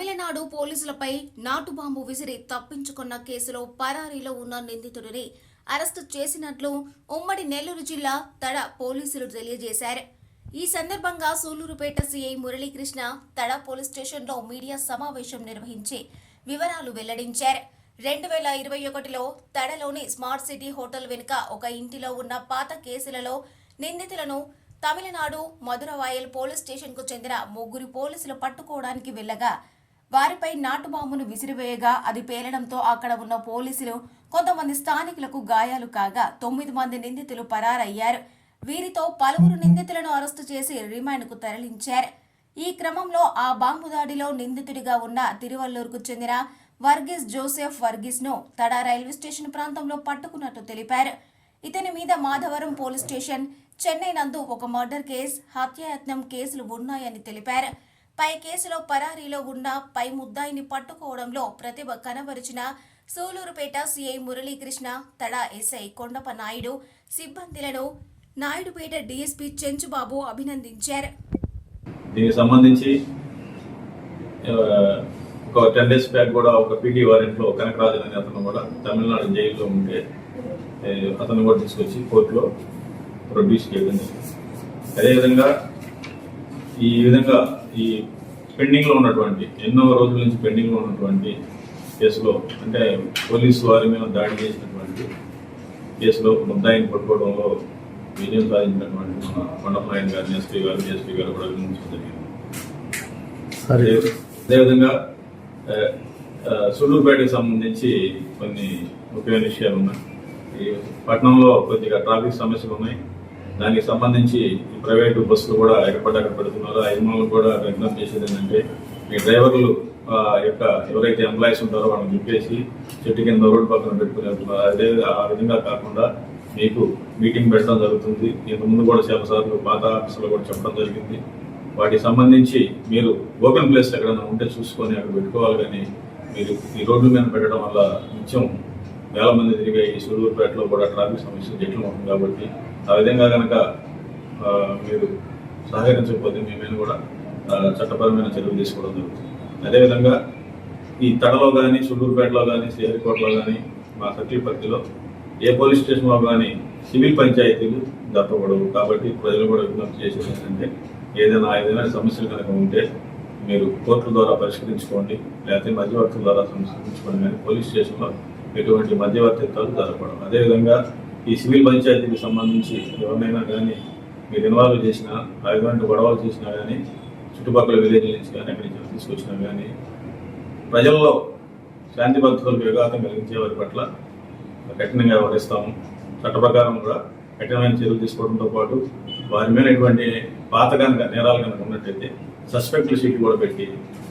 తమిళనాడు పోలీసులపై నాటు బాంబు విసిరి తప్పించుకున్న కేసులో పరారీలో ఉన్న నిందితుడిని అరెస్టు చేసినట్లు ఉమ్మడి నెల్లూరు జిల్లా తడ పోలీసులు తెలియజేశారు. ఈ సందర్భంగా సూలూరుపేట సీఐ మురళీకృష్ణ తడ పోలీస్ స్టేషన్లో మీడియా సమావేశం నిర్వహించి వివరాలు వెల్లడించారు. రెండు వేల ఇరవై ఒకటిలో తడలోని స్మార్ట్ సిటీ హోటల్ వెనుక ఒక ఇంటిలో ఉన్న పాత కేసులలో నిందితులను తమిళనాడు మధురవాయల్ పోలీస్ స్టేషన్కు చెందిన ముగ్గురు పోలీసులు పట్టుకోవడానికి వెళ్ళగా వారిపై నాటు బాంబును విసిరివేయగా అది పేలడంతో అక్కడ ఉన్న పోలీసులు కొంతమంది స్థానికులకు గాయాలు కాగా తొమ్మిది మంది నిందితులు పరారయ్యారు. వీరితో పలువురు నిందితులను అరెస్టు చేసి రిమాండ్కు తరలించారు. ఈ క్రమంలో ఆ బాంబు దాడిలో నిందితుడిగా ఉన్న తిరువల్లూరుకు చెందిన వర్గీస్ జోసెఫ్ వర్గీస్ను తడా రైల్వే స్టేషన్ ప్రాంతంలో పట్టుకున్నట్టు తెలిపారు. ఇతని మీద మాధవరం పోలీస్ స్టేషన్ చెన్నై నందు ఒక మర్డర్ కేసు హత్యాయత్నం కేసులు ఉన్నాయని తెలిపారు. పై కేసులో పరారీలో ఉన్న పై ముద్దాయిని పట్టుకోవడంలో ప్రతిభ కనబరిచిన సూలూరుపేట సిఐ మురళీకృష్ణ తడా ఎస్ఐ కొండప నాయుడు సిబ్బందిలను నాయుడుపేట డీఎస్పీ చెంచుబాబు అభినందించారు. దీనికి సంబంధించి ఒక టెన్ డేస్ బ్యాక్ కూడా ఒక పీటీ వారెంట్లో కనకరాజన్ అనే అతను కూడా తమిళనాడు జైల్లో ఉంటే అతను కూడా తీసుకొచ్చి కోర్టులో ప్రొడ్యూస్ చేయడం జరిగింది. అదేవిధంగా ఈ విధంగా ఈ పెండింగ్లో ఉన్నటువంటి ఎన్నో రోజుల నుంచి పెండింగ్లో ఉన్నటువంటి కేసులో అంటే పోలీసు వారి మీద దాడి చేసినటువంటి కేసులో ముద్దాయిని పట్టుకోవడంలో విజయం సాధించినటువంటి మన కొండపనాయన గారిని ఎస్పీ గారు డిఎస్పీ గారు కూడా అభినందించడం జరిగింది. అదేవిధంగా సూళ్ళూరుపేటకి సంబంధించి కొన్ని ముఖ్యమైన విషయాలు ఉన్నాయి. ఈ పట్టణంలో కొద్దిగా ట్రాఫిక్ సమస్యలు ఉన్నాయి. దానికి సంబంధించి ప్రైవేటు బస్సులు కూడా ఎక్కడ అక్కడ పెడుతున్నారు. ఆ యజమానులు కూడా విజ్ఞప్తి చేసేది ఏంటంటే మీ డ్రైవర్లు ఆ, యొక్క ఎవరైతే ఎంప్లాయీస్ ఉంటారో వాళ్ళని చెప్పేసి చెట్టు కింద రోడ్డు పక్కన పెట్టుకుని వెళ్తున్నారు అదే ఆ విధంగా కాకుండా మీకు మీటింగ్ పెట్టడం జరుగుతుంది. ఇంత ముందు కూడా చాలా సార్లు పాత ఆఫీసులో కూడా చెప్పడం జరిగింది. వాటికి సంబంధించి మీరు ఓపెన్ ప్లేస్ ఎక్కడైనా ఉంటే చూసుకొని అక్కడ పెట్టుకోవాలి కానీ మీరు ఈ రోడ్ల మీద పెట్టడం వల్ల నిత్యం వేల మంది తిరిగే ఈ సూళ్ళూరుపేటలో కూడా ట్రాఫిక్ సమస్య జట్లు ఉంటుంది కాబట్టి ఆ విధంగా కనుక మీరు సహకరించకపోతే మీ మీద కూడా చట్టపరమైన చర్యలు తీసుకోవడం జరుగుతుంది. అదేవిధంగా ఈ తడలో కానీ సూళ్ళూరుపేటలో కానీ శ్రీహరికోటలో కానీ మా సర్కిల్ పరిధిలో ఏ పోలీస్ స్టేషన్లో కానీ సివిల్ పంచాయతీలు జరపకూడదు కాబట్టి ప్రజలు కూడా విజ్ఞప్తి చేసేది ఏంటంటే ఏదైనా ఏదైనా సమస్యలు కనుక ఉంటే మీరు కోర్టుల ద్వారా పరిష్కరించుకోండి లేకపోతే మధ్యవర్తుల ద్వారా సంస్కరించుకోండి కానీ పోలీస్ స్టేషన్లో ఎటువంటి మధ్యవర్తిత్వాలు జరగకూడదు. అదేవిధంగా ఈ సివిల్ పంచాయతీకి సంబంధించి ఎవరినైనా కానీ మీరు ఇన్వాల్వ్ చేసినా ఎటువంటి గొడవలు చేసినా కానీ చుట్టుపక్కల విలేజ్ నుంచి కానీ ఎక్కడి నుంచి తీసుకొచ్చినా కానీ ప్రజల్లో శాంతి భద్రతలకు విఘాతం కలిగించే వారి పట్ల కఠినంగా వ్యవహరిస్తాము. చట్ట ప్రకారం కూడా కఠినమైన చర్యలు తీసుకోవడంతో పాటు వారి మీద ఎటువంటి పాత కనుక నేరాలు కనుక ఉన్నట్టయితే సస్పెక్ట్ షీట్ కూడా పెట్టి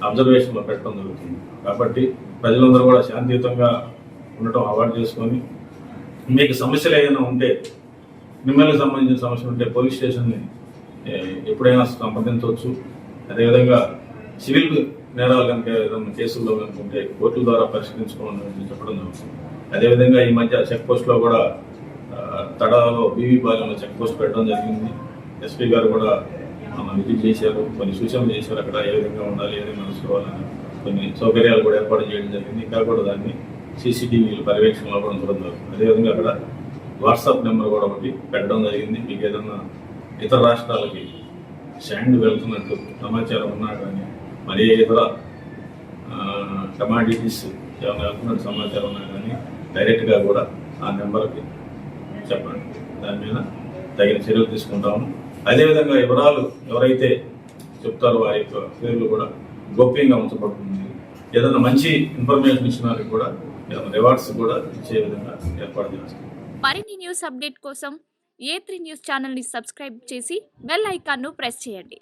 అబ్జర్వేషన్లో పెట్టడం జరుగుతుంది. కాబట్టి ప్రజలందరూ కూడా శాంతియుతంగా ఉండటం అవాయిడ్ చేసుకొని మీకు సమస్యలు ఏదైనా ఉంటే మిమ్మల్ని సంబంధించిన సమస్య ఉంటే పోలీస్ స్టేషన్ని ఎప్పుడైనా సంప్రదించవచ్చు. అదేవిధంగా సివిల్ నేరాలు కనుక ఏదైనా కేసుల్లో కనుక ఉంటే కోర్టుల ద్వారా పరిష్కరించుకోవాలని చెప్పడం జరుగుతుంది. అదేవిధంగా ఈ మధ్య చెక్ పోస్ట్లో కూడా తడాలో బీవీ పాలెంలో చెక్ పోస్ట్ పెట్టడం జరిగింది. ఎస్పీ గారు కూడా మన విజిట్ చేశారు. కొన్ని సూచనలు చేశారు. అక్కడ ఏ విధంగా ఉండాలి ఏ విధంగా నడుచుకోవాలని కొన్ని సౌకర్యాలు కూడా ఏర్పాటు చేయడం జరిగింది. ఇంకా కూడా దాన్ని సీసీటీవీలు పర్యవేక్షణలో కూడా ఉంచడం జరుగుతుంది. అదేవిధంగా అక్కడ వాట్సాప్ నెంబర్ కూడా ఒకటి పెట్టడం జరిగింది. మీకు ఏదన్నా ఇతర రాష్ట్రాలకి శాండ్ వెళ్తున్నట్టు సమాచారం ఉన్నా కానీ మరి ఇతర కమాడిటీస్ ఏమైనా వెళ్తున్నట్టు సమాచారం ఉన్నా కానీ డైరెక్ట్గా కూడా ఆ నెంబర్కి చెప్పండి. దాని మీద తగిన చర్యలు తీసుకుంటాము. అదేవిధంగా వివరాలు ఎవరైతే చెప్తారో వారి యొక్క పేర్లు కూడా గోప్యంగా ఉంచబడుతుంది. ఏదైనా మంచి ఇన్ఫర్మేషన్ ఇచ్చిన వారికి కూడా రివార్డ్స్ కూడా ఇచ్చే విధంగా ఏర్పాటు చేస్తాం. మరిన్ని న్యూస్ అప్డేట్ కోసం ఏ త్రీ న్యూస్ ఛానల్ని సబ్స్క్రైబ్ చేసి బెల్ ఐకాన్ను ప్రెస్ చేయండి.